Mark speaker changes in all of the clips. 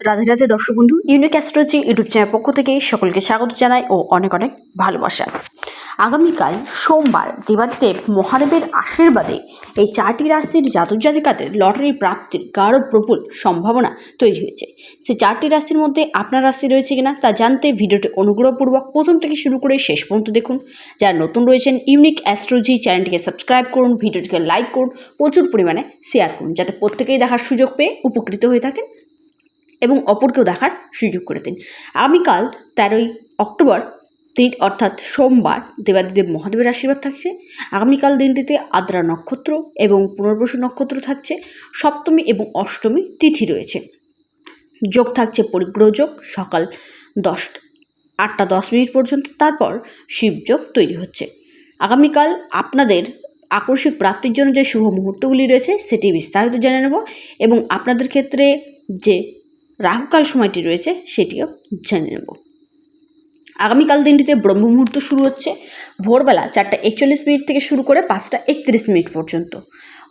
Speaker 1: রাধে রাধে দর্শক বন্ধু unique astrology YouTube channel পক্ষ থেকে সকলকে স্বাগত জানাই ও অনেক অনেক ভালোবাসা। আগামীকাল সোমবার দেবাদেব মহাদেবের আশীর্বাদে এই চারটি রাশির জাতক জাতিকাদের লটারি প্রাপ্তির গাঢ় প্রবল সম্ভাবনা তৈরি হয়েছে। সেই চারটি রাশির মধ্যে আপনার রাশি রয়েছে কিনা তা জানতে ভিডিওটি অনুগ্রহপূর্বক প্রথম থেকে শুরু করে শেষ পর্যন্ত দেখুন। যারা নতুন রয়েছেন ইউনিক অ্যাস্ট্রোলজি চ্যানেলটিকে সাবস্ক্রাইব করুন, ভিডিওটিকে লাইক করুন, প্রচুর পরিমাণে শেয়ার করুন, যাতে প্রত্যেকেই দেখার সুযোগ পেয়ে উপকৃত হয়ে থাকেন। এবং অপরকেও দেখার সুযোগ করে দিন। আগামীকাল তেরোই অক্টোবর দিন, অর্থাৎ সোমবার, দেবাদিদেব মহাদেবের আশীর্বাদ থাকছে। আগামীকাল দিনটিতে আদ্রা নক্ষত্র এবং পুনর্বসু নক্ষত্র থাকছে। সপ্তমী এবং অষ্টমী তিথি রয়েছে। যোগ থাকছে পরিগ্রহ যোগ, সকাল দশটা আটটা দশ মিনিট পর্যন্ত। তারপর শিবযোগ তৈরি হচ্ছে। আগামীকাল আপনাদের আকস্মিক প্রাপ্তির জন্য যে শুভ মুহূর্তগুলি রয়েছে, সেটি বিস্তারিত জেনে নেব এবং আপনাদের ক্ষেত্রে যে রাহুকাল সময়টি রয়েছে, সেটিও জেনে নেব। আগামীকাল দিনটিতে ব্রহ্ম মুহূর্ত শুরু হচ্ছে। ভোরবেলা চারটা একচল্লিশ মিনিট থেকে শুরু করে পাঁচটা একত্রিশ মিনিট পর্যন্ত।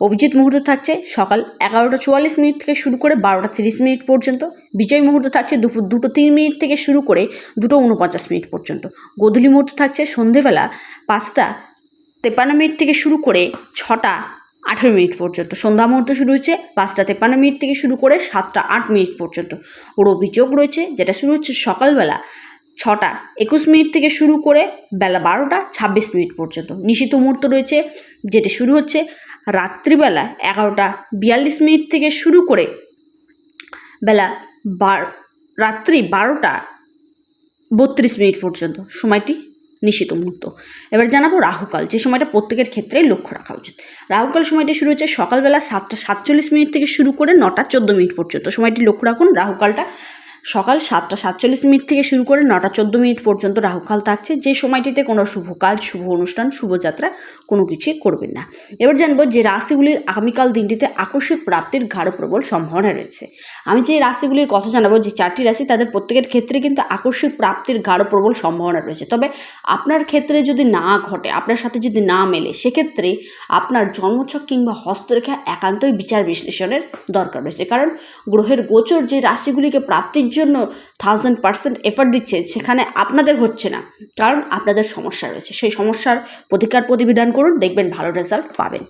Speaker 1: অভিজিৎ মুহূর্ত থাকছে সকাল এগারোটা চুয়াল্লিশ মিনিট থেকে শুরু করে বারোটা তিরিশ মিনিট পর্যন্ত। বিজয় মুহূর্ত থাকছে দুপুর দুটো তিন মিনিট থেকে শুরু করে দুটো উনপঞ্চাশ মিনিট পর্যন্ত। গোধূলি মুহূর্ত থাকছে সন্ধেবেলা পাঁচটা তেপান্ন মিনিট থেকে শুরু করে ছটা আঠেরো মিনিট পর্যন্ত। সন্ধ্যা মুহূর্ত শুরু হচ্ছে পাঁচটা তেপান্ন মিনিট থেকে শুরু করে সাতটা আট মিনিট পর্যন্ত। ওর অভিযোগ রয়েছে, যেটা শুরু হচ্ছে সকালবেলা ছটা একুশ মিনিট থেকে শুরু করে বেলা বারোটা ছাব্বিশ মিনিট পর্যন্ত। নিশিত মুহূর্ত রয়েছে, যেটি শুরু হচ্ছে রাত্রিবেলা এগারোটা বিয়াল্লিশ মিনিট থেকে শুরু করে বেলা বার, রাত্রি বারোটা বত্রিশ মিনিট পর্যন্ত। সময়টি নিষিদ্ধ মুহূর্ত। এবার জানাব রাহুকাল, যে সময়টা প্রত্যেকের ক্ষেত্রে লক্ষ্য রাখা উচিত। রাহুকাল সময়টি শুরু হচ্ছে সকালবেলা সাতটা সাতচল্লিশ মিনিট থেকে শুরু করে নটা চোদ্দ মিনিট পর্যন্ত। সময়টি লক্ষ্য রাখুন, রাহুকালটা সকাল সাতটা সাতচল্লিশ মিনিট থেকে শুরু করে নটা চোদ্দ মিনিট পর্যন্ত রাহুকাল থাকছে। যে সময়টিতে কোনো শুভ কাজ, শুভ অনুষ্ঠান শুভযাত্রা কোনো কিছুই করবেন না। এবার জানব যে রাশিগুলির আগামীকাল দিনটিতে আকস্মিক প্রাপ্তির গাঢ় প্রবল সম্ভাবনা রয়েছে। আমি যে রাশিগুলির কথা জানাব, যে চারটি রাশি, তাদের প্রত্যেকের ক্ষেত্রে কিন্তু আকস্মিক প্রাপ্তির গাঢ় প্রবল সম্ভাবনা রয়েছে। তবে আপনার ক্ষেত্রে যদি না ঘটে, আপনার সাথে যদি না মেলে, সেক্ষেত্রে আপনার জন্মছক কিংবা হস্তরেখা একান্তই বিচার বিশ্লেষণের দরকার রয়েছে। কারণ গ্রহের গোচর যে রাশিগুলিকে প্রাপ্তির জন্য থাউজেন্ড পার্সেন্ট এফার্ট দিচ্ছে, সেখানে আপনাদের হচ্ছে না। কারণ আপনাদের সমস্যা রয়েছে। সেই সমস্যার প্রতিকার প্রতিবিধান করুন, দেখবেন ভালো রেজাল্ট পাবেন।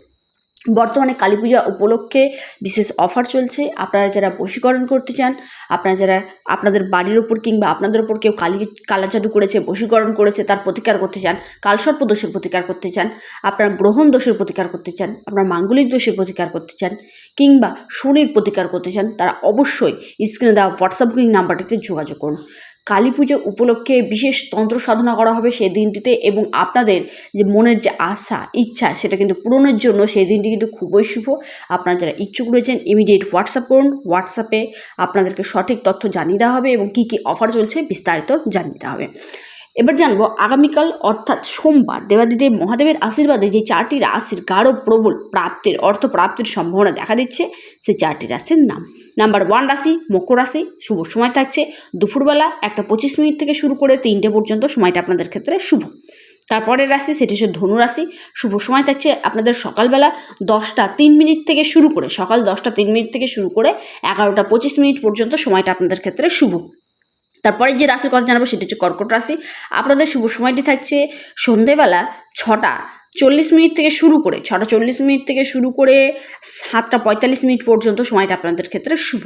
Speaker 1: বর্তমানে কালী পূজা উপলক্ষে বিশেষ অফার চলছে। আপনারা যারা বশীকরণ করতে চান, আপনারা যারা আপনাদের বাড়ির ওপর কিংবা আপনাদের ওপর কেউ কালী, কালা জাদু করেছে, বশীকরণ করেছে, তার প্রতিকার করতে চান, কালসর্প দোষের প্রতিকার করতে চান, আপনার গ্রহণ দোষের প্রতিকার করতে চান, আপনার মাঙ্গলিক দোষের প্রতিকার করতে চান, কিংবা শনির প্রতিকার করতে চান, তারা অবশ্যই স্ক্রিনে দেওয়া হোয়াটসঅ্যাপ বুকিং নাম্বারটিতে যোগাযোগ করুন। কালী পুজো উপলক্ষে বিশেষ তন্ত্র সাধনা করা হবে সেই দিনটিতে এবং আপনাদের যে মনের যে আশা, ইচ্ছা সেটা কিন্তু পূরণের জন্য সেই দিনটি কিন্তু খুবই শুভ। আপনারা যারা ইচ্ছুক রয়েছেন ইমিডিয়েট হোয়াটসঅ্যাপ করুন। হোয়াটসঅ্যাপে আপনাদেরকে সঠিক তথ্য জানিয়ে দেওয়া হবে এবং কী কী অফার চলছে বিস্তারিত জানিয়ে দেওয়া হবে। এবার জানব আগামীকাল, অর্থাৎ সোমবার, দেবাদিদেব মহাদেবের আশীর্বাদে যে চারটি রাশির গাঢ় প্রবল প্রাপ্তির, অর্থ প্রাপ্তির সম্ভাবনা দেখা দিচ্ছে সেই চারটি রাশির নাম। নাম্বার ওয়ান রাশি, মকর রাশি, শুভ সময় থাকছে। দুপুরবেলা একটা পঁচিশ মিনিট থেকে শুরু করে তিনটে পর্যন্ত সময়টা আপনাদের ক্ষেত্রে শুভ। তারপরের রাশি, সেটি হচ্ছে ধনু রাশি, শুভ সময় থাকছে আপনাদের সকালবেলা দশটা তিন মিনিট থেকে শুরু করে, সকাল দশটা তিন মিনিট থেকে শুরু করে এগারোটা পঁচিশ মিনিট পর্যন্ত সময়টা আপনাদের ক্ষেত্রে শুভ। তারপরে যে রাশির কথা জানাব সেটি হচ্ছে কর্কট রাশি। আপনাদের শুভ সময়টি থাকছে সন্ধেবেলা ছটা চল্লিশ মিনিট থেকে শুরু করে, ছটা চল্লিশ মিনিট থেকে শুরু করে সাতটা পঁয়তাল্লিশ মিনিট পর্যন্ত সময়টা আপনাদের ক্ষেত্রে শুভ।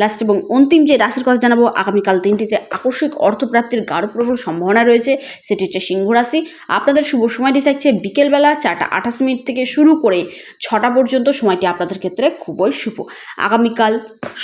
Speaker 1: লাস্ট এবং অন্তিম যে রাশির কথা জানাব, আগামীকাল দিনটিতে আকস্মিক অর্থপ্রাপ্তির গাঢ় প্রবল সম্ভাবনা রয়েছে, সেটি হচ্ছে সিংহ রাশি। আপনাদের শুভ সময়টি থাকছে বিকেলবেলা চারটা আঠাশ মিনিট থেকে শুরু করে ছটা পর্যন্ত সময়টি আপনাদের ক্ষেত্রে খুবই শুভ। আগামীকাল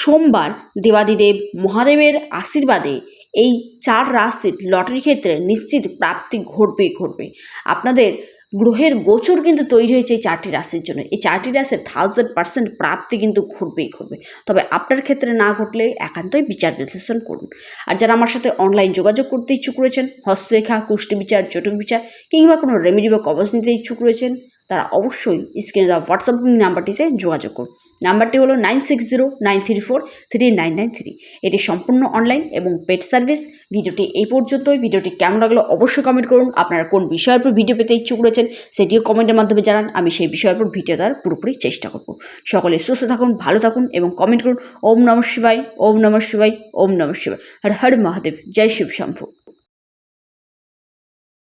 Speaker 1: সোমবার দেবাদিদেব মহাদেবের আশীর্বাদে এই চার রাশির লটারি ক্ষেত্রে নিশ্চিত প্রাপ্তি ঘটবেই ঘটবে। আপনাদের গ্রহের গোচর কিন্তু তৈরি হয়েছে এই চারটি রাশির জন্য। এই চারটি রাশির থাউজেন্ড পার্সেন্ট প্রাপ্তি কিন্তু ঘটবেই ঘটবে। তবে আপনার ক্ষেত্রে না ঘটলে একান্তই বিচার বিশ্লেষণ করুন। আর যারা আমার সাথে অনলাইন যোগাযোগ করতে ইচ্ছুক রয়েছেন, হস্তরেখা কুষ্টি বিচার জটক বিচার কিংবা কোনো রেমেডি বা কবচ নিতে ইচ্ছুক রয়েছেন তারা অবশ্যই স্ক্রিনে দেওয়া হোয়াটসঅ্যাপ বুকিং নাম্বারটিতে যোগাযোগ করুন। নাম্বারটি হলো nine six zero nine three four three nine nine three এটি সম্পূর্ণ অনলাইন এবং পেড সার্ভিস ভিডিওটি এই পর্যন্তই। ভিডিওটি কেমন লাগল অবশ্যই কমেন্ট করুন। আপনারা কোন বিষয়ের উপর ভিডিও পেতে ইচ্ছুক রয়েছেন, সেটিও কমেন্টের মাধ্যমে জানান। আমি সেই বিষয়ের উপর ভিডিও দেওয়ার পুরোপুরি চেষ্টা করব। সকলে সুস্থ থাকুন, ভালো থাকুন এবং কমেন্ট করুন। ওম নমঃ শিবাই ওম নমঃ শিবাই ওম নমঃ শিবাই হর হর মহাদেব। জয় শিব শম্ভু।